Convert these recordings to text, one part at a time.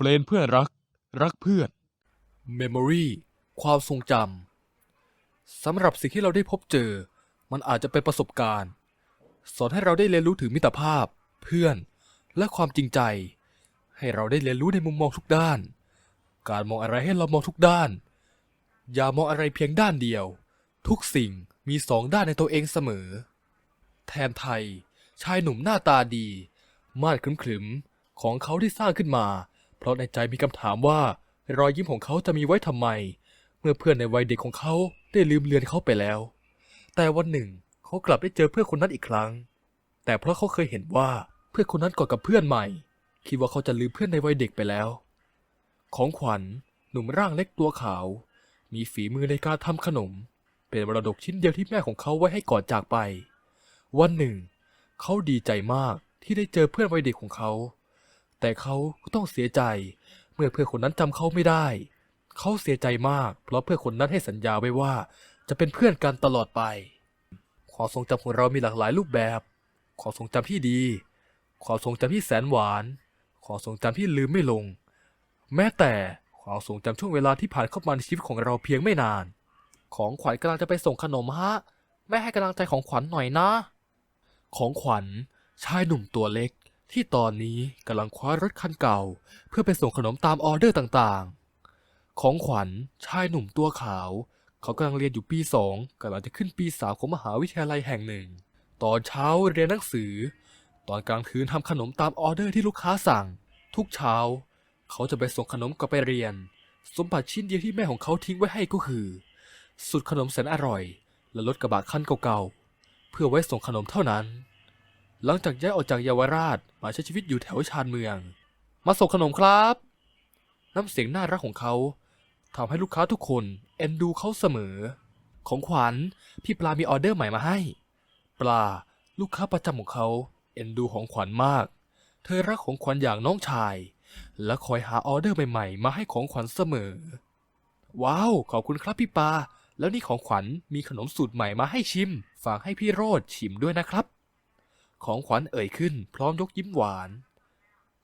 เฟรนเพื่อนรัก รักเพื่อน Memory ความทรงจำสำหรับสิ่งที่เราได้พบเจอ มันอาจจะเป็นประสบการณ์ สอนให้เราได้เรียนรู้ถึงมิตรภาพ เพื่อน และความจริงใจ ให้เราได้เรียนรู้ในมุมมองทุกด้าน การมองอะไรให้เรามองทุกด้าน อย่ามองอะไรเพียงด้านเดียว ทุกสิ่งมีสองด้านในตัวเองเสมอ แทนไทย ชายหนุ่มหน้าตาดี มาดขรึมๆของเขาที่สร้างขึ้นมา เพราะในใจมีคำถามว่ารอยยิ้มของเขาจะมีไว้ทำไม เมื่อเพื่อนในวัยเด็กของเขาได้ลืมเลือนเขาไปแล้ว แต่วันหนึ่งเขากลับได้เจอเพื่อนคนนั้นอีกครั้ง แต่เพราะเขาเคยเห็นว่าเพื่อนคนนั้นกอดกับเพื่อนใหม่ คิดว่าเขาจะลืมเพื่อนในวัยเด็กไปแล้ว ของขวัญหนุ่มร่างเล็กตัวขาว มีฝีมือในการทำขนม เป็นมรดกชิ้นเดียวที่แม่ของเขาไว้ให้ก่อนจากไป วันหนึ่ง เขาดีใจมากที่ได้เจอเพื่อนวัยเด็กของเขา แต่เขาก็ต้องเสียใจ เมื่อเพื่อนคนนั้นจำเขาไม่ได้ เขาเสียใจมาก เพราะเพื่อนคนนั้นให้สัญญาไว้ว่า จะเป็นเพื่อนกันตลอดไป ความทรงจำของเรามีหลากหลายรูปแบบ ความทรงจำที่ดี ความทรงจำที่แสนหวาน ความทรงจำที่ลืมไม่ลง แม้แต่ความทรงจำช่วงเวลาที่ผ่านเข้ามาในชีวิตของเราเพียงไม่นาน ของขวัญกำลังจะไปส่งขนมฮะ แม่ให้กำลังใจของขวัญหน่อยนะ ของขวัญชายหนุ่มตัวเล็ก ที่ตอนนี้กำลังคว้ารถคันเก่า เพื่อไปส่งขนมตามออเดอร์ต่างๆ ของขวัญชายหนุ่มตัวขาว เขากำลังเรียนอยู่ปีสองกำลังจะขึ้นปีสามของมหาวิทยาลัยแห่งหนึ่ง ตอนเช้าเรียนหนังสือ ตอนกลางคืนทำขนมตามออเดอร์ที่ลูกค้าสั่ง ทุกเช้า เขาจะไปส่งขนมกลับไปเรียน สมบัติชิ้นเดียวที่แม่ของเขาทิ้งไว้ให้ก็คือ สุดขนมแสนอร่อย และรถกระบะคันเก่าๆเพื่อไว้ส่งขนมเท่านั้น หลังจากย้ายออกจากเยาวราชมาใช้ชีวิตอยู่แถวชานเมือง มาส่งขนมครับ น้ำเสียงน่ารักของเขาทำให้ลูกค้าทุกคนเอ็นดูเขาเสมอ ของขวัญพี่ปลามีออเดอร์ใหม่มาให้ ปลาลูกค้าประจำของเขาเอ็นดูของขวัญมาก เธอรักของขวัญอย่างน้องชาย และคอยหาออเดอร์ใหม่ๆ มาให้ของขวัญเสมอ ว้าว ขอบคุณครับพี่ปลาแล้วนี่ของขวัญมีขนมสูตรใหม่มาให้ชิม ฝากให้พี่โรดชิมด้วยนะครับ ของขวัญเอ่ยขึ้น พร้อมยกยิ้มหวาน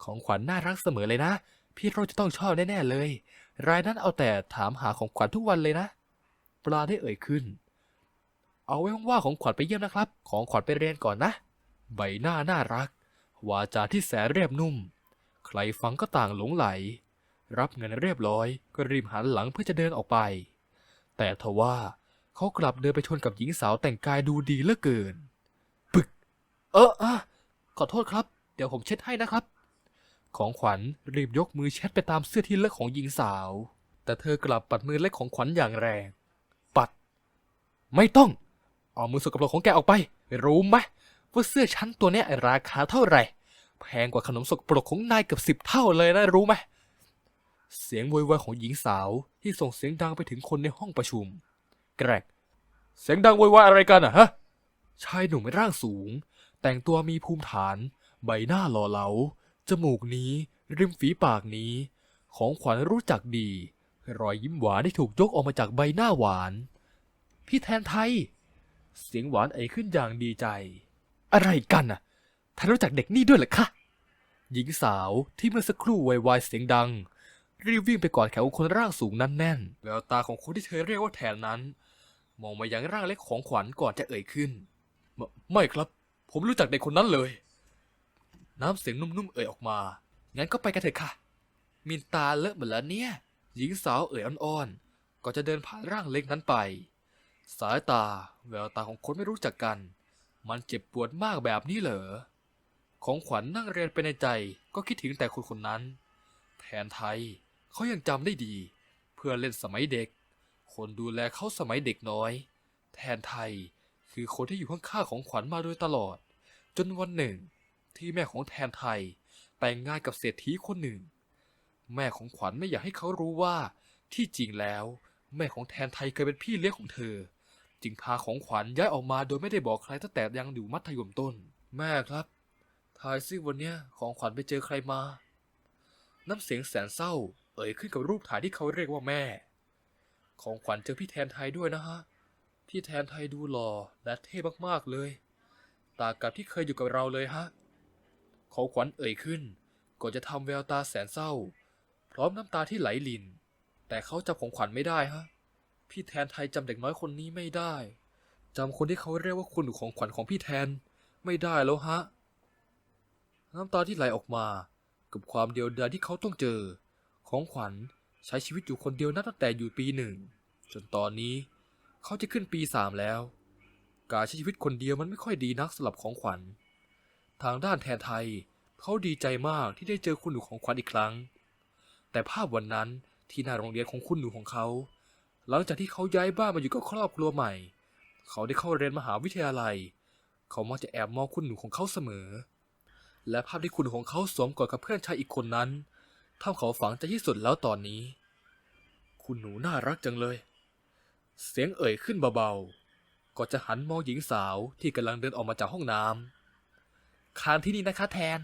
ของขวัญน่ารักเสมอเลยนะ พี่โรจะต้องชอบแน่ๆเลย รายนั้นเอาแต่ถามหาของขวัญทุกวันเลยนะ ปลาได้เอ่ยขึ้น เอาไว้ว่างๆของขวัญไปเยี่ยมนะครับ ของขวัญไปเรียนก่อนนะ ใบหน้าน่ารัก วาจาที่แสนเรียบนุ่ม ใครฟังก็ต่างหลงไหล รับเงินเรียบร้อย ก็รีบหันหลังเพื่อจะเดินออกไป แต่ทว่าเขากลับเดินไปชนกับหญิงสาวแต่งกายดูดีเหลือเกิน เอออขอโทษครับ เดี๋ยวผมเช็ดให้นะครับ ของขวัญรีบยกมือเช็ดไปตามเสื้อที่เลอะของหญิงสาว แต่เธอกลับปัดมือเล็กของขวัญอย่างแรง ปัด ไม่ต้อง เอามือสกปรกของแกออกไป รู้ไหมว่าเสื้อชั้นตัวเนี้ยราคาเท่าไหร่ แพงกว่าขนมสกปรกของนายเกือบสิบเท่าเลยนะรู้ไหมเสียงโวยวายของหญิงสาวที่ส่งเสียงดังไปถึงคนในห้องประชุม แกรก เสียงดังโวยวายอะไรกันอะฮะ ชายหนุ่มร่างสูง แต่งตัวมีภูมิฐาน ใบหน้าหล่อเหลา จมูกนี้ ริมฝีปากนี้ ของขวัญรู้จักดี รอยยิ้มหวานที่ถูกยกออกมาจากใบหน้าหวาน พี่แทนไทย เสียงหวานเอ่ยขึ้นอย่างดีใจ อะไรกันน่ะท่านรู้จักเด็กนี่ด้วยเหรอคะหญิงสาวที่เมื่อสักครู่ไวายเสียงดัง รีบวิ่งไปกอดแขนคนร่างสูงนั้นแน่นแววตาของคนที่เธอเรียกว่าแทนนั้น มองมายังร่างเล็กของขวัญก่อนจะเอ่ยขึ้น ไม่ครับ ผมรู้จักเด็กคนนั้นเลย น้ำเสียงนุ่มๆเอ่ยออกมา งั้นก็ไปกันเถอะค่ะ มินตาเลอะหมดแล้วเนี่ย หญิงสาวเอ่ยอ่อนๆก่อนจะเดินผ่านร่างเล็กนั้นไป สายตาแววตาของคนไม่รู้จักกัน มันเจ็บปวดมากแบบนี้เหรอ ของขวัญนั่งเรียนไปในใจก็คิดถึงแต่คนคนนั้น แทนไทยเขายังจำได้ดี เพื่อเล่นสมัยเด็ก คนดูแลเขาสมัยเด็กน้อย แทนไทย คือคนที่อยู่ข้างๆของขวัญมาโดยตลอด จนวันหนึ่ง ที่แม่ของแทนไทยแต่งงานกับเศรษฐีคนหนึ่ง แม่ของขวัญไม่อยากให้เขารู้ว่า ที่จริงแล้ว แม่ของแทนไทยเคยเป็นพี่เลี้ยงของเธอ จึงพาของขวัญย้ายออกมาโดยไม่ได้บอกใครตั้งแต่ยังอยู่มัธยมต้น แม่ครับทายซิวันเนี้ยของขวัญไปเจอใครมา น้ำเสียงแสนเศร้า เอ่ยขึ้นกับรูปถ่ายที่เขาเรียกว่าแม่ ของขวัญเจอพี่แทนไทยด้วยนะฮะ พี่แทนไทยดูหล่อและเท่มากๆเลย ต่างกับที่เคยอยู่กับเราเลยฮะขอขวัญเอ่ยขึ้นก่อนจะทำแววตาแสนเศร้า พร้อมน้ำตาที่ไหลลิน แต่เขาจำของขวัญไม่ได้ฮะ พี่แทนไทยจำเด็กน้อยคนนี้ไม่ได้จำคนที่เขาเรียกว่าคุณหนูของขวัญของพี่แทนไม่ได้แล้วฮะ น้ำตาที่ไหลออกมา กับความเดียวดายที่เขาต้องเจอ ของขวัญใช้ชีวิตอยู่คนเดียวนับตั้งแต่อยู่ปีหนึ่ง จนตอนนี้ เขาจะขึ้นปีสามแล้ว การใช้ชีวิตคนเดียวมันไม่ค่อยดีนักสำหรับของขวัญ ทางด้านแทนไทย เขาดีใจมากที่ได้เจอคุณหนูของขวัญอีกครั้ง แต่ภาพวันนั้นที่หน้าโรงเรียนของคุณหนูของเขา หลังจากที่เขาย้ายบ้านมาอยู่กับครอบครัวใหม่ เขาได้เข้าเรียนมหาวิทยาลัย เขามักจะแอบมองคุณหนูของเขาเสมอ และภาพที่คุณหนูของเขาสวมกอดกับเพื่อนชายอีกคนนั้นทำเขาฝังใจที่สุดแล้วตอนนี้ คุณหนูน่ารักจังเลย เสียงเอ่ยขึ้นเบาๆก่อนจะหันมองหญิงสาวที่กำลังเดินออกมาจากห้องน้ำค้างที่นี่นะคะแทน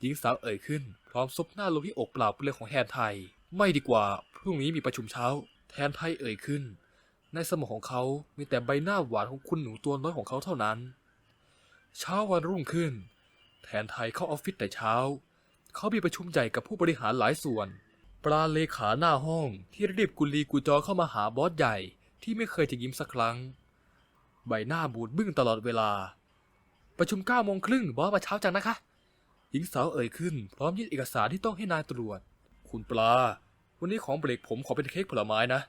หญิงสาวเอ่ยขึ้น พร้อมซบหน้าลงที่อกเปล่าเปลือยของแทนไทย ไม่ดีกว่า พรุ่งนี้มีประชุมเช้า แทนไทยเอ่ยขึ้น ในสมองของเขามีแต่ใบหน้าหวานของคุณหนูตัวน้อยของเขาเท่านั้น เช้าวันรุ่งขึ้น แทนไทยเข้าออฟฟิศแต่เช้า เขามีประชุมใหญ่กับผู้บริหารหลายส่วนปลาเลขาหน้าห้องที่รีบกุลีกุจอเข้ามาหาบอสใหญ่ ที่ไม่เคยจะยิ้มสักครั้ง ใบหน้าบูดบึ้งตลอดเวลา ประชุมเก้าโมงครึ่งบอสมาเช้าจังนะคะ หญิงสาวเอ่ยขึ้น พร้อมยื่นเอกสารที่ต้องให้นายตรวจ คุณปลา วันนี้ของเบรกผมขอเป็นเค้กผลไม้นะ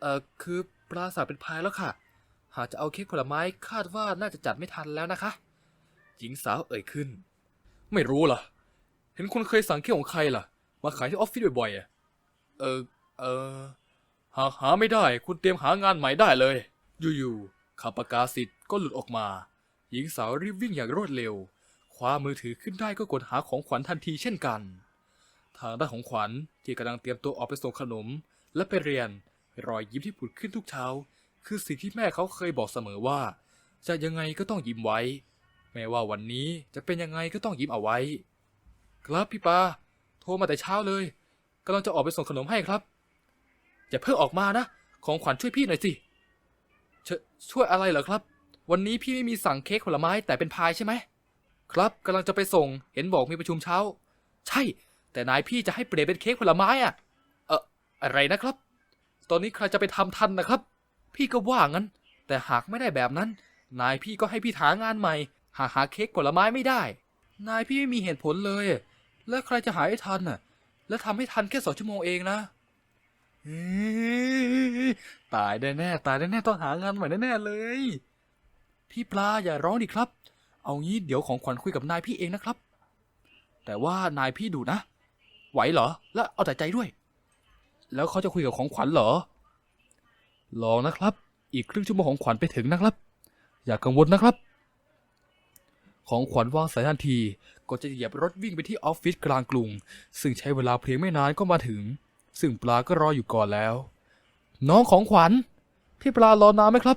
เอ่อ คือปลาสั่งเป็นพายแล้วค่ะ หากจะเอาเค้กผลไม้คาดว่าน่าจะจัดไม่ทันแล้วนะคะ หญิงสาวเอ่ยขึ้น ไม่รู้ล่ะ เห็นคุณเคยสั่งเค้กของใครล่ะ มาขายที่ออฟฟิศบ่อยๆอะเออ เออ หากหาไม่ได้คุณเตรียมหางานใหม่ได้เลย อยู่ๆข่าประกาศสิทธิ์ก็หลุดออกมา หญิงสาวรีบวิ่งอย่างรวดเร็ว คว้ามือถือขึ้นได้ก็กดหาของขวัญทันทีเช่นกัน ทางด้านของขวัญที่กำลังเตรียมตัวออกไปส่งขนม และไปเรียนรอยยิ้มที่ผุดขึ้นทุกเช้า คือสิ่งที่แม่เขาเคยบอกเสมอว่า จะยังไงก็ต้องยิ้มไว้ แม้ว่าวันนี้จะเป็นยังไงก็ต้องยิ้มเอาไว้ ครับพี่ปาโทรมาแต่เช้าเลยกำลังจะออกไปส่งขนมให้ครับ อย่าเพิ่งออกมานะ ของขวัญช่วยพี่หน่อยสิชช่วยอะไรเหรอครับ วันนี้พี่ไม่มีสั่งเค้กผลไม้แต่เป็นพายใช่ไหม ครับกำลังจะไปส่ง เห็นบอกมีประชุมเช้า ใช่ แต่นายพี่จะให้เปลี่ยนเป็นเค้กผลไม้อะเอออะไรนะครับ ตอนนี้ใครจะไปทำทันนะครับ พี่ก็ว่างั้น แต่หากไม่ได้แบบนั้น นายพี่ก็ให้พี่หางานใหม่ หาหาเค้กผลไม้ไม่ได้ นายพี่ไม่มีเหตุผลเลย แล้วใครจะหาให้ทันน่ะ แล้วทำให้ทันแค่สองชั่วโมงเองนะ เฮ้ยตายแน่ตายได้แน่ต้องหางานใหม่แน่เลย พี่ปลาอย่าร้องดิครับ เอางี้เดี๋ยวของขวัญคุยกับนายพี่เองนะครับ แต่ว่านายพี่ดุนะ ไหวเหรอ แล้วเอาแต่ใจด้วย แล้วเขาจะคุยกับของขวัญเหรอ ลองนะครับ อีกครึ่งชั่วโมงของขวัญไปถึงนะครับ อย่ากังวลนะครับ ของขวัญวางสายทันที ก็จะเหยียบรถวิ่งไปที่ออฟฟิศกลางกรุง ซึ่งใช้เวลาเพียงไม่นานก็มาถึง ซึ่งปลาก็รออยู่ก่อนแล้ว น้องของขวัญ พี่ปลารอนานไหมครับ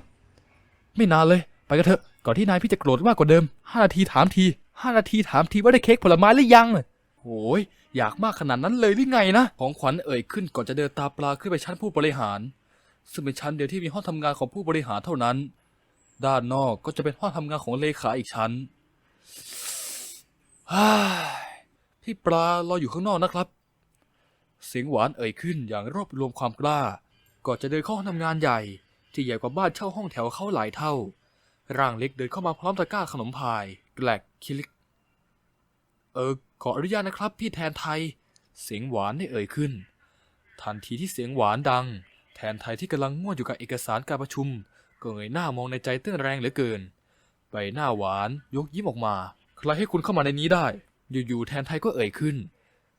ไม่นานเลย ไปกันเถอะ ก่อนที่นายพี่จะโกรธมากกว่าเดิมห้านาทีถามทีห้านาทีถามทีว่าได้เค้กผลไม้หรือยังโอ้ยอยากมากขนาดนั้นเลยหรือไงนะ ของขวัญเอ่ยขึ้นก่อนจะเดินตามปลาขึ้นไปชั้นผู้บริหาร ซึ่งเป็นชั้นเดียวที่มีห้องทำงานของผู้บริหารเท่านั้น ด้านนอกก็จะเป็นห้องทำงานของเลขาอีกชั้นพี่ปลารออยู่ข้างนอกนะครับ เสียงหวานเอ่ยขึ้นอย่างรวบรวมความกล้า ก่อนจะเดินเข้าห้องทำงานใหญ่ ที่ใหญ่กว่าบ้านเช่าห้องแถวเขาหลายเท่า ร่างเล็กเดินเข้ามาพร้อมตะกร้าขนมพาย แกลกคิลิก เออ ขออนุญาตนะครับพี่แทนไทย เสียงหวานได้เอ่ยขึ้น ทันทีที่เสียงหวานดัง แทนไทยที่กำลังง่วนอยู่กับเอกสารการประชุม ก็เงยหน้ามองในใจเต้นแรงเหลือเกิน ใบหน้าหวานยกยิ้มออกมา ใครให้คุณเข้ามาในนี้ได้ อยู่ๆแทนไทยก็เอ่ยขึ้น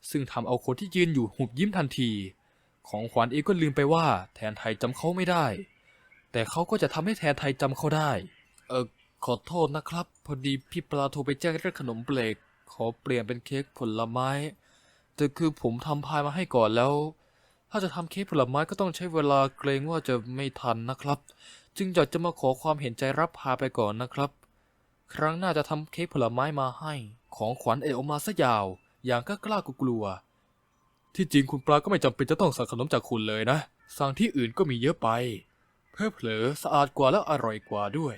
ซึ่งทำเอาคนที่ยืนอยู่หุบยิ้มทันที ของขวัญเองก็ลืมไปว่าแทนไทยจำเขาไม่ได้ แต่เขาก็จะทำให้แทนไทยจำเขาได้ เออขอโทษนะครับ พอดีพี่ปลาโทรไปแจ้งเรื่องขนมเบรกขอเปลี่ยนเป็นเค้กผลไม้ แต่คือผมทำพายมาให้ก่อนแล้ว ถ้าจะทำเค้กผลไม้ก็ต้องใช้เวลาเกรงว่าจะไม่ทันนะครับ จึงอยากจะมาขอความเห็นใจรับพาไปก่อนนะครับ ครั้งหน้าจะทำเค้กผลไม้มาให้ ของขวัญเอออกมาซะยาว อย่างก็กล้ากลัว ที่จริงคุณปลาก็ไม่จำเป็นจะต้องสั่งขนมจากคุณเลยนะ สั่งที่อื่นก็มีเยอะไป เพื่อเผลอสะอาดกว่าและอร่อยกว่าด้วย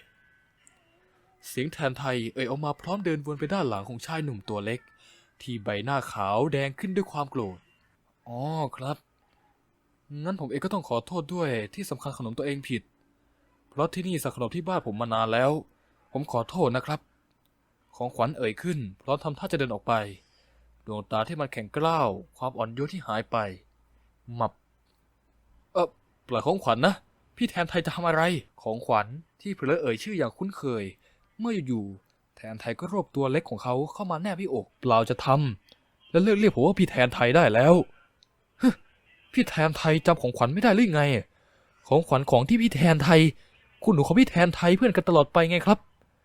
เสียงแทนไทยเอ่ยออกมาพร้อมเดินวนไปด้านหลังของชายหนุ่มตัวเล็ก ที่ใบหน้าขาวแดงขึ้นด้วยความโกรธ อ๋อครับ งั้นผมเองก็ต้องขอโทษด้วยที่สำคัญขนมตัวเองผิด เพราะที่นี่สั่งขนมที่บ้านผมมานานแล้ว ผมขอโทษนะครับ ของขวัญเอ่ยขึ้นพร้อมทำท่าจะเดินออกไป วงตาที่มันแข็งกร้าว ความอ่อนโยนที่หายไป หมับ เออปล่อยของขวัญนะ พี่แทนไทยจะทำอะไร ของขวัญที่เผลอเอ่ยชื่ออย่างคุ้นเคย เมื่ออยู่ๆแทนไทยก็รวบตัวเล็กของเขาเข้ามาแนบที่อก เปล่าจะทำ แล้วเลิกเรียกผมว่าพี่แทนไทยได้แล้วพี่แทนไทยจำของขวัญไม่ได้หรือไง ของขวัญของที่พี่แทนไทย คุณหนูของพี่แทนไทยเพื่อนกันตลอดไปไงครับ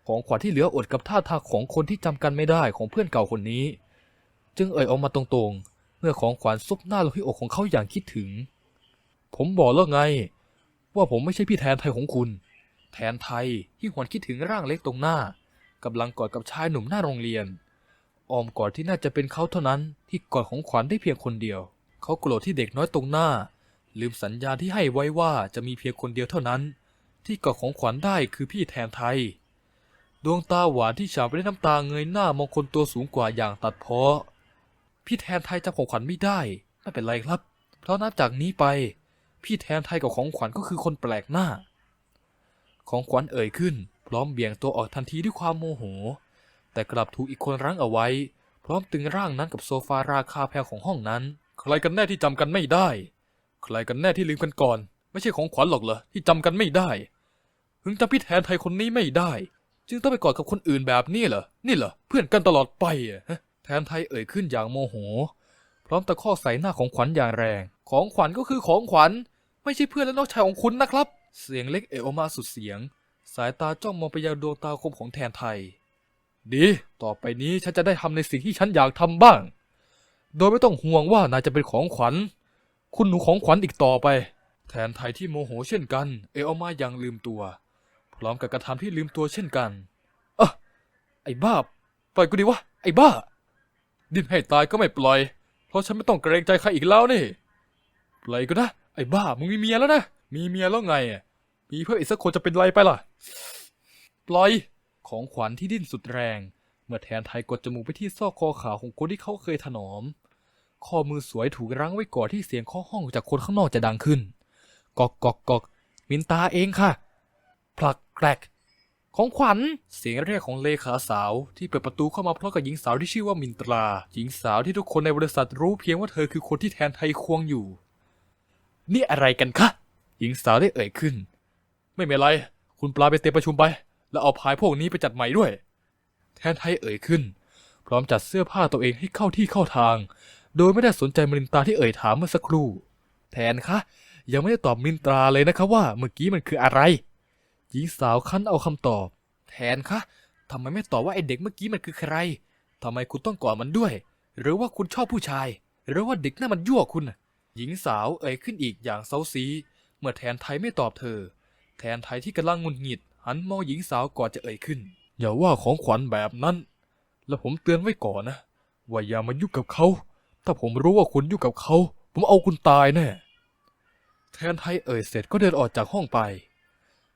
ของขวัญที่เหลืออดกับท่าทางของคนที่จำกันไม่ได้ของเพื่อนเก่าคนนี้ จึงเอ่ยออกมาตรงๆ เมื่อของขวัญซุบหน้าลงที่อกของเขาอย่างคิดถึง ผมบอกแล้วไง ว่าผมไม่ใช่พี่แทนไทยของคุณ แทนไทยที่หวนคิดถึงร่างเล็กตรงหน้ากำลังกอดกับชายหนุ่มหน้าโรงเรียนออมกอดที่น่าจะเป็นเขาเท่านั้นที่กอดของขวัญได้เพียงคนเดียว เขาโกรธที่เด็กน้อยตรงหน้า ลืมสัญญาที่ให้ไว้ว่าจะมีเพียงคนเดียวเท่านั้น ที่กอดของขวัญได้คือพี่แทนไทย ดวงตาหวานที่ฉาบไปด้วยน้ำตาเงยหน้ามองคนตัวสูงกว่าอย่างตัดเพ้อ พี่แทนไทยจำของขวัญไม่ได้ ไม่เป็นไรครับ เพราะนับจากนี้ไป พี่แทนไทยกับของขวัญก็คือคนแปลกหน้า ของขวัญเอ่ยขึ้น พร้อมเบี่ยงตัวออกทันทีด้วยความโมโห แต่กลับถูกอีกคนรั้งเอาไว้ พร้อมตึงร่างนั้นกับโซฟาราคาแพงของห้องนั้น ใครกันแน่ที่จำกันไม่ได้ ใครกันแน่ที่ลืมกันก่อน ไม่ใช่ของขวัญหรอกเหรอที่จำกันไม่ได้ถึงจำพี่แทนไทยคนนี้ไม่ได้ จึงต้องไปกอดกับคนอื่นแบบนี้เหรอนี่เหรอเพื่อนกันตลอดไปอะฮะ แทนไทยเอ่ยขึ้นอย่างโมโห พร้อมตะคอกใส่หน้าของขวัญอย่างแรง ของขวัญก็คือของขวัญ ไม่ใช่เพื่อนและน้องชายของคุณนะครับ เสียงเล็กเอ่ออกมาสุดเสียง สายตาจ้องมองไปยังดวงตาคมของแทนไทย ดี ต่อไปนี้ฉันจะได้ทำในสิ่งที่ฉันอยากทำบ้าง โดยไม่ต้องห่วงว่านายจะเป็นของขวัญ คุณหนูของขวัญอีกต่อไป แทนไทยที่โมโหเช่นกัน เอออกมาอย่างลืมตัว พร้อมกับกระทำที่ลืมตัวเช่นกัน เอะไอ้บ้าปล่อยกูดิวะไอ้บ้า ดิ้นให้ตายก็ไม่ปล่อย เพราะฉันไม่ต้องเกรงใจใครอีกแล้วนี่ปล่อยก็นะไอ้บ้ามึงมีเมียแล้วนะมีเมียแล้วไงอะมีเพื่อนอีกสักคนจะเป็นไรไปล่ะ ปล่อยของขวัญที่ดิ้นสุดแรง เมื่อแทนไทยกดจมูกไปที่ซอกคอขาวของคนที่เขาเคยถนอม ข้อมือสวยถูกรั้งไว้ก่อนที่เสียงเคาะห้องจากคนข้างนอกจะดังขึ้น กอกกอกกอกมินตาเองค่ะ ผลักแกรก ของขวัญ เสียงเรียกของเลขาสาวที่เปิดประตูเข้ามาพร้อมกับหญิงสาวที่ชื่อว่ามินตรา หญิงสาวที่ทุกคนในบริษัทรู้เพียงว่าเธอคือคนที่แทนไทยควงอยู่ นี่อะไรกันคะ หญิงสาวได้เอ่ยขึ้น ไม่เป็นไร คุณปลาไปเตรียมประชุมไป แล้วเอาพายพวกนี้ไปจัดใหม่ด้วย แทนไทยเอ่ยขึ้น พร้อมจัดเสื้อผ้าตัวเองให้เข้าที่เข้าทาง โดยไม่ได้สนใจมินตราที่เอ่ยถามเมื่อสักครู่ แทนคะ ยังไม่ได้ตอบมินตราเลยนะคะว่าเมื่อกี้มันคืออะไร หญิงสาวคั้นเอาคำตอบ แทนคะทำไมไม่ตอบว่าไอเด็กเมื่อกี้มันคือใครทำไมคุณต้องกอดมันด้วย หรือว่าคุณชอบผู้ชาย หรือว่าเด็กนั่นมันยั่วคุณน่ะหญิงสาวเอ่ยขึ้นอีกอย่างเซาซี เมื่อแทนไทยไม่ตอบเธอ แทนไทยที่กำลังงุดหงิด หันมองหญิงสาวก่อนจะเอ่ยขึ้น อย่าว่าของขวัญแบบนั้น แล้วผมเตือนไว้ก่อนนะว่าอย่ามายุ่งกับเขา ถ้าผมรู้ว่าคุณยุ่งกับเขา ผมเอาคุณตายแน่ แทนไทยเอ่ยเสร็จก็เดินออกจากห้องไป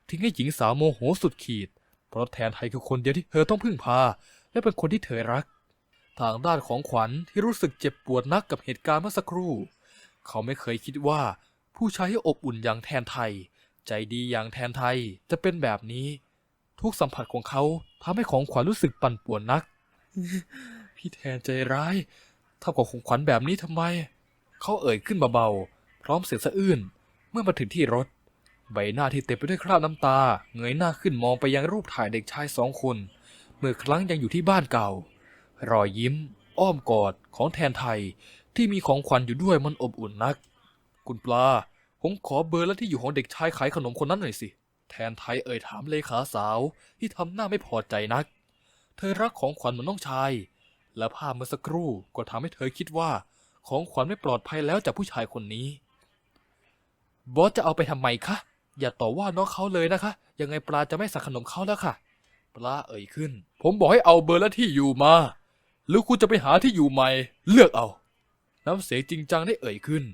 ทิ้งให้หญิงสาวโมโหสุดขีด เพราะแทนไทยคือคนเดียวที่เธอต้องพึ่งพา และเป็นคนที่เธอรัก ทางด้านของขวัญที่รู้สึกเจ็บปวดนักกับเหตุการณ์เมื่อสักครู่ เขาไม่เคยคิดว่าผู้ชายที่อบอุ่นอย่างแทนไทย ใจดีอย่างแทนไทยจะเป็นแบบนี้ ทุกสัมผัสของเขาทำให้ของขวัญรู้สึกปั่นป่วนนัก พี่แทนใจร้ายทำกับของขวัญแบบนี้ทำไม เขาเอ่ยขึ้นเบาๆพร้อมเสียงสะอื้นเมื่อมาถึงที่รถ ใบหน้าที่เต็มไปด้วยคราบน้ำตา เงยหน้าขึ้นมองไปยังรูปถ่ายเด็กชายสองคน เมื่อครั้งยังอยู่ที่บ้านเก่า รอยยิ้ม อ้อมกอดของแทนไทย ที่มีของขวัญอยู่ด้วยมันอบอุ่นนัก คุณปลา ผมขอเบอร์และที่อยู่ของเด็กชายขายขนมคนนั้นหน่อยสิ แทนไทยเอ่ยถามเลขาสาวที่ทำหน้าไม่พอใจนัก เธอรักของขวัญเหมือนน้องชาย และภาพเมื่อสักครู่ก็ทำให้เธอคิดว่า ของขวัญไม่ปลอดภัยแล้วจากผู้ชายคนนี้ บอสจะเอาไปทำไมคะ อย่าต่อว่าน้องเขาเลยนะคะ ยังไงปลาจะไม่สั่งขนมเขาแล้วค่ะ ปลาเอ่ยขึ้น ผมบอกให้เอาเบอร์และที่อยู่มา หรือคุณจะไปหาที่อยู่ใหม่ เลือกเอา น้ำเสียงจริงจังได้เอ่ยขึ้น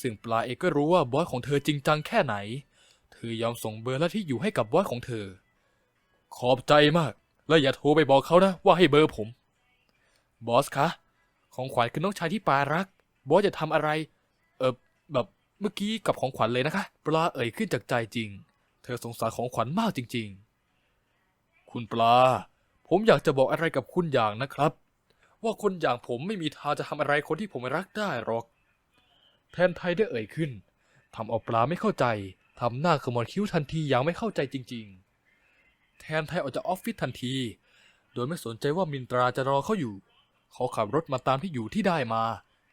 ซึ่งปลาเองก็รู้ว่าบอสของเธอจริงจังแค่ไหน เธอยอมส่งเบอร์และที่อยู่ให้กับบอสของเธอ ขอบใจมาก และอย่าโทรไปบอกเขานะว่าให้เบอร์ผม บอสคะ ของขวัญคือน้องชายที่ปารัก บอสจะทำอะไร เออแบบ มื่อกี้กับของขวัญเลยนะคะ ปลาเอ่ยขึ้นจากใจจริง เธอสงสารของขวัญมากจริง ๆ คุณปลา ผมอยากจะบอกอะไรกับคุณอย่างนะครับ ว่าคนอย่างผมไม่มีทางจะทำอะไรคนที่ผมรักได้หรอก แทนไทยได้เอ่ยขึ้นทำเอาปลาไม่เข้าใจทำหน้าขมวดคิ้วทันทีอย่างไม่เข้าใจจริง ๆ แทนไทยออกจากออฟฟิศทันที โดยไม่สนใจว่ามินตราจะรอเขาอยู่ เขาขับรถมาตามที่อยู่ที่ได้มา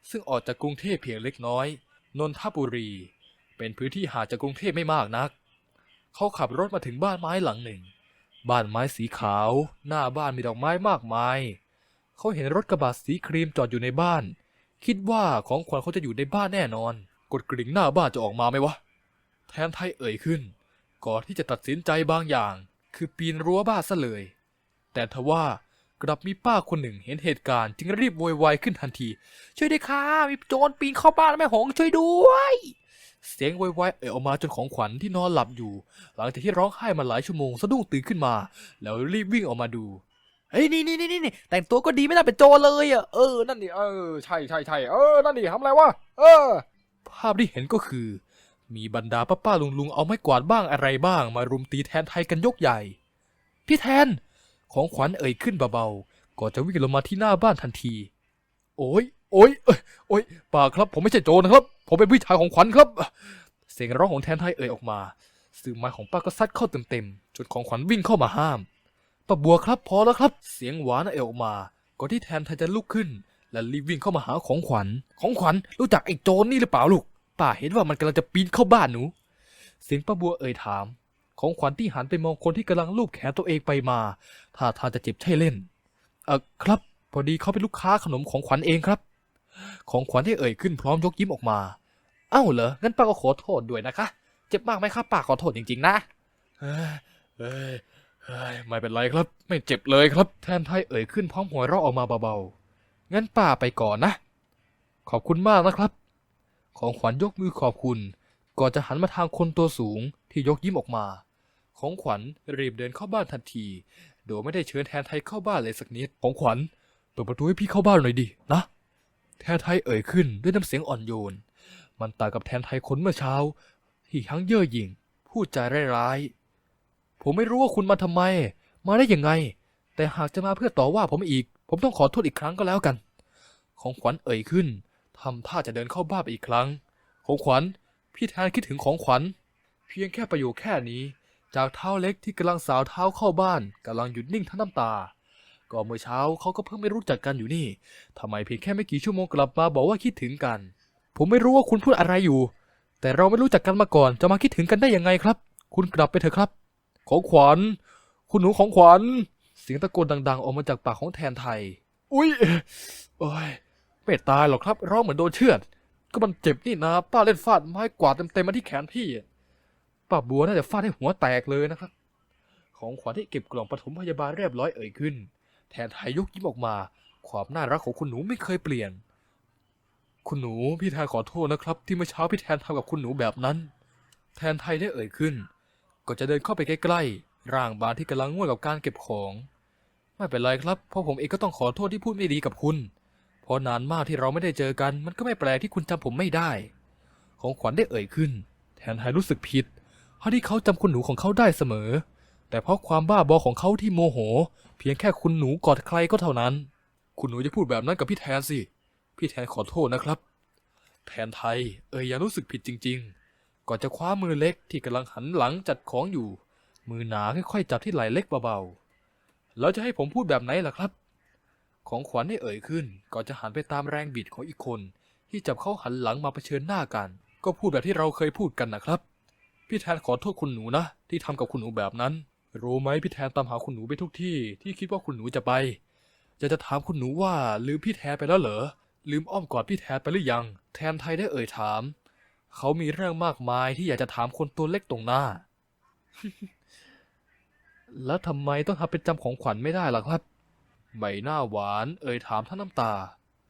ซึ่งออกจากกรุงเทพเพียงเล็กน้อย นนทบุรี เป็นพื้นที่ห่างจากกรุงเทพไม่มากนัก เขาขับรถมาถึงบ้านไม้หลังหนึ่ง บ้านไม้สีขาว หน้าบ้านมีดอกไม้มากมาย เขาเห็นรถกระบะสีครีมจอดอยู่ในบ้าน คิดว่าของขวัญเขาจะอยู่ในบ้านแน่นอน กดกริ่งหน้าบ้านจะออกมาไหมวะ แทนไทยเอ่ยขึ้น ก่อนที่จะตัดสินใจบางอย่าง คือปีนรั้วบ้านซะเลย แต่ทว่า กลับมีป้าคนหนึ่งเห็นเหตุการณ์จึงรีบโวยวายขึ้นทันที ช่วยด้วยค่ะมีโจรปีนเข้าบ้านแม่หงช่วยด้วย เสียงโวยวายเอ่ยออกมาจนของขวัญที่นอนหลับอยู่ หลังจากที่ร้องไห้มาหลายชั่วโมงสะดุ้งตื่นขึ้นมา แล้วรีบวิ่งออกมาดูเฮ้ยนี่นี่นี่นี่แต่งตัวก็ดีไม่น่าเป็นโจรเลยอะเออนั่นดิเออใช่ใช่ใช่เออนั่นดิทำอะไรวะเออ ภาพที่เห็นก็คือ มีบรรดาป้าป้าลุงลุงเอาไม้กวาดบ้างอะไรบ้าง มารุมตีแทนไทยกันยกใหญ่ พี่แทน ของขวัญเอ่ยขึ้นเบาๆก่อนจะวิ่งลงมาที่หน้าบ้านทันที โอ้ยโอ้ยเอ้ยโอ้ยป่าครับ ผมไม่ใช่โจรนะครับ ผมเป็นพี่ชายของขวัญครับ เสียงร้องของแทนไทยเอ่ยออกมาสื่อไม้ของป้าก็ซัดเข้าเต็มๆจนของขวัญวิ่งเข้ามาห้ามป้าบัวครับพอแล้วครับ เสียงหวานเอ่ยออกมา ก่อนที่แทนไทยจะลุกขึ้น และรีบวิ่งเข้ามาหาของขวัญ ของขวัญรู้จักไอ้โจรนี่หรือเปล่าลูกป้าเห็นว่ามันกำลังจะปีนเข้าบ้านหนู เสียงป้าบัวเอ่ยถาม ของขวัญที่หันไปมองคนที่กำลังลูบแขนตัวเองไปมาท่าทางจะเจ็บใช่เล่น เออครับ พอดีเขาเป็นลูกค้าขนมของขวัญเองครับ ของขวัญที่เอ่ยขึ้นพร้อมยกยิ้มออกมา เอ้าเหรอ งั้นป้าก็ขอโทษด้วยนะคะ เจ็บมากไหมครับป้าขอโทษจริงๆนะ เฮ้ยเฮ้ยเฮ้ยไม่เป็นไรครับ ไม่เจ็บเลยครับ แทนไทยเอ่ยขึ้นพร้อมหัวเราะออกมาเบาๆ งั้นป้าไปก่อนนะ ขอบคุณมากนะครับ ของขวัญยกมือขอบคุณ ก่อนจะหันมาทางคนตัวสูงที่ยกยิ้มออกมา ของขวัญรีบเดินเข้าบ้านทันที โดยไม่ได้เชิญแทนไทยเข้าบ้านเลยสักนิด ของขวัญเปิดประตูให้พี่เข้าบ้านหน่อยดินะ แทนไทยเอ่ยขึ้นด้วยน้ำเสียงอ่อนโยน มันต่างกับแทนไทยคนเมื่อเช้า ที่ทั้งเย่อหยิ่งพูดจาร้ายๆผมไม่รู้ว่าคุณมาทำไม มาได้ยังไง แต่หากจะมาเพื่อต่อว่าผมอีก ผมต้องขอโทษอีกครั้งก็แล้วกัน ของขวัญเอ่ยขึ้นทำท่าจะเดินเข้าบ้านไปอีกครั้ง ของขวัญ พี่แทนคิดถึงของขวัญ เพียงแค่ประโยคแค่นี้ จากเท้าเล็กที่กำลังสาวเท้าเข้าบ้านกำลังหยุดนิ่งทั้งน้ำตา ก็เมื่อเช้าเขาก็เพิ่งไม่รู้จักกันอยู่นี่ทำไมเพียงแค่ไม่กี่ชั่วโมงกลับมาบอกว่าคิดถึงกัน ผมไม่รู้ว่าคุณพูดอะไรอยู่ แต่เราไม่รู้จักกันมาก่อนจะมาคิดถึงกันได้ยังไงครับ คุณกลับไปเถอะครับ ของขวัญ คุณหนูของขวัญ เสียงตะโกนดัง ๆ ออกมาจากปากของแทนไทย อุ้ยโอ้ยไม่ตายหรอกครับร้องเหมือนโดนเชือด ก็มันเจ็บนี่นะป้าเล่นฟาดไม้กวาดเต็มๆมาที่แขนพี่ ป้าบัวน่าจะฟาดให้หัวแตกเลยนะครับ ของขวัญที่เก็บกล่องปฐมพยาบาลเรียบร้อยเอ่ยขึ้น แทนไทยยกยิ้มออกมา ความน่ารักของคุณหนูไม่เคยเปลี่ยน คุณหนูพี่แทนขอโทษนะครับ ที่เมื่อเช้าพี่แทนทำกับคุณหนูแบบนั้น แทนไทยได้เอ่ยขึ้น ก็จะเดินเข้าไปใกล้ๆ ร่างบานที่กำลังง่วนกับการเก็บของ ไม่เป็นไรครับ เพราะผมเองก็ต้องขอโทษที่พูดไม่ดีกับคุณ เพราะนานมากที่เราไม่ได้เจอกัน มันก็ไม่แปลกที่คุณจำผมไม่ได้ ของขวัญได้เอ่ยขึ้น แทนไทยรู้สึกผิด เพราะที่เขาจำคุณหนูของเขาได้เสมอ แต่เพราะความบ้าบอของเขาที่โมโห เพียงแค่คุณหนูกอดใครก็เท่านั้น คุณหนูจะพูดแบบนั้นกับพี่แทนสิ พี่แทนขอโทษนะครับ แทนไทย เอ่ยยังรู้สึกผิดจริง ๆ ก่อนจะคว้ามือเล็กที่กำลังหันหลังจัดของอยู่ มือหนาค่อยๆจับที่ไหล่เล็กเบาๆ แล้วจะให้ผมพูดแบบไหนล่ะครับ ของขวัญได้เอ่ยขึ้น ก่อนจะหันไปตามแรงบิดของอีกคน ที่จับเขาหันหลังมาเผชิญหน้ากัน ก็พูดแบบที่เราเคยพูดกันนะครับ พี่แทนขอโทษคุณหนูนะ ที่ทำกับคุณหนูแบบนั้น รู้ไหมพี่แทนตามหาคุณหนูไปทุกที่ที่คิดว่าคุณหนูจะไปจะจะถามคุณหนูว่าลืมพี่แทนไปแล้วเหรอลืมอ้อมกอดพี่แทนไปหรือยัง แทนไทยได้เอ่ยถาม เขามีเรื่องมากมายที่อยากจะถามคนตัวเล็กตรงหน้า แล้วทำไมต้องทำเป็นจำของขวัญไม่ได้ล่ะครับใบหน้าหวานเอ่ยถามทั้งน้ำตา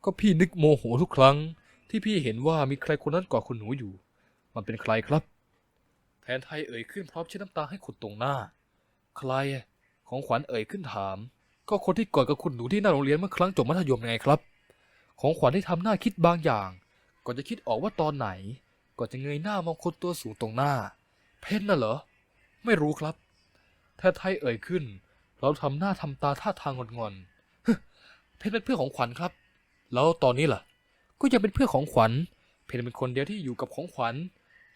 ก็พี่นึกโมโหทุกครั้ง ที่พี่เห็นว่ามีใครคนนั้นกอดคุณหนูอยู่ มันเป็นใครครับ แทนไทยเอ่ยขึ้นพร้อมเช็ดน้ำตาให้ขุดตรงหน้า ใครของขวัญเอ่ยขึ้นถาม ก็คนที่กอดกับคุณหนูที่หน้าโรงเรียนเมื่อครั้งจบมัธยมไงครับ ของขวัญที่ทำหน้าคิดบางอย่าง ก่อนจะคิดออกว่าตอนไหน ก่อนจะเงยหน้ามองคนตัวสูงตรงหน้า เพนน่ะเหรอ ไม่รู้ครับ แทนไทยเอ่ยขึ้น เราทำหน้าทำตาท่าทางงอนๆเพนเป็นเพื่อนของขวัญครับ แล้วตอนนี้ล่ะ ก็ยังเป็นเพื่อนของขวัญ เพนเป็นคนเดียวที่อยู่กับของขวัญ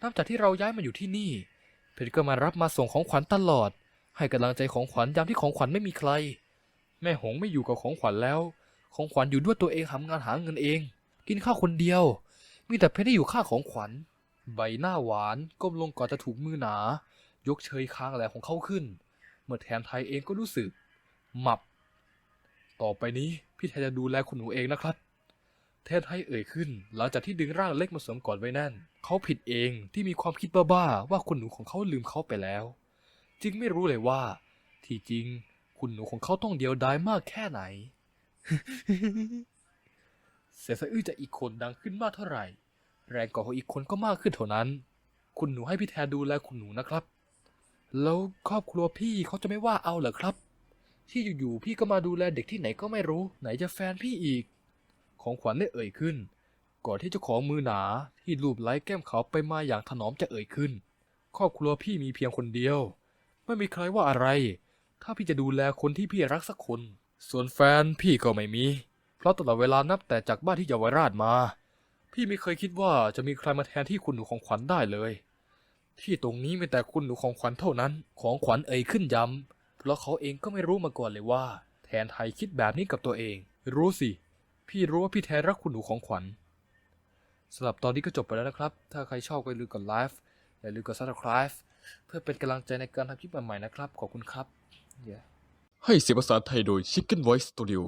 นับจากที่เราย้ายมาอยู่ที่นี่ เพนก็มารับมาส่งของขวัญตลอด ให้กำลังใจของขวัญยามที่ของขวัญไม่มีใคร แม่หงไม่อยู่กับของขวัญแล้ว ของขวัญอยู่ด้วยตัวเองทำงานหาเงินเอง กินข้าวคนเดียว มีแต่เพชรที่อยู่ข้างของขวัญ ใบหน้าหวานก้มลงก่อนจะถูกมือหนา ยกเชยคางแหลมของเขาขึ้น เมื่อแทนไทยเองก็รู้สึกหมับ ต่อไปนี้พี่แทนจะดูแลคุณหนูเองนะครับ แทนไทยเอ่ยขึ้น หลังจากที่ดึงร่างเล็กมาสวมกอดไว้แน่น เขาผิดเองที่มีความคิดบ้าๆว่าคุณหนูของเขาลืมเขาไปแล้ว จึงไม่รู้เลยว่า ที่จริง คุณหนูของเขาต้องเดียวดายมากแค่ไหน เสียงสะอื้นจากอีกคนดังขึ้นมากเท่าไหร่ แรงกอดของอีกคนก็มากขึ้นเท่านั้น คุณหนูให้พี่แทนดูแลคุณหนูนะครับ แล้วครอบครัวพี่เขาจะไม่ว่าเอาเหรอครับ ที่อยู่ๆพี่ก็มาดูแลเด็กที่ไหนก็ไม่รู้ ไหนจะแฟนพี่อีก ของขวัญได้เอ่ยขึ้น ก่อนที่เจ้าของมือหนาที่ลูบไล้แก้มเขาไปมาอย่างถนอมจะเอ่ยขึ้น ครอบครัวพี่มีเพียงคนเดียว ไม่มีใครว่าอะไร ถ้าพี่จะดูแลคนที่พี่รักสักคน ส่วนแฟนพี่ก็ไม่มี เพราะตลอดเวลานับแต่จากบ้านที่เยาวราชมา พี่ไม่เคยคิดว่าจะมีใครมาแทนที่คุณหนูของขวัญได้เลย ที่ตรงนี้มีแต่คุณหนูของขวัญเท่านั้น ของขวัญเอ่ยขึ้นย้ำเพราะเขาเองก็ไม่รู้มาก่อนเลยว่า แทนไทยคิดแบบนี้กับตัวเอง รู้สิ พี่รู้ว่าพี่แท้รักคุณหนูของขวัญสำหรับตอนนี้ก็จบไปแล้วนะครับ ถ้าใครชอบก็อย่าลืมกดไลฟ์อย่าลืมกด subscribe เพื่อเป็นกำลังใจในการทำคลิปใหม่ๆนะครับ ขอบคุณครับ Yeah. ให้เสียงภาษาไทยโดย Chicken Voice Studio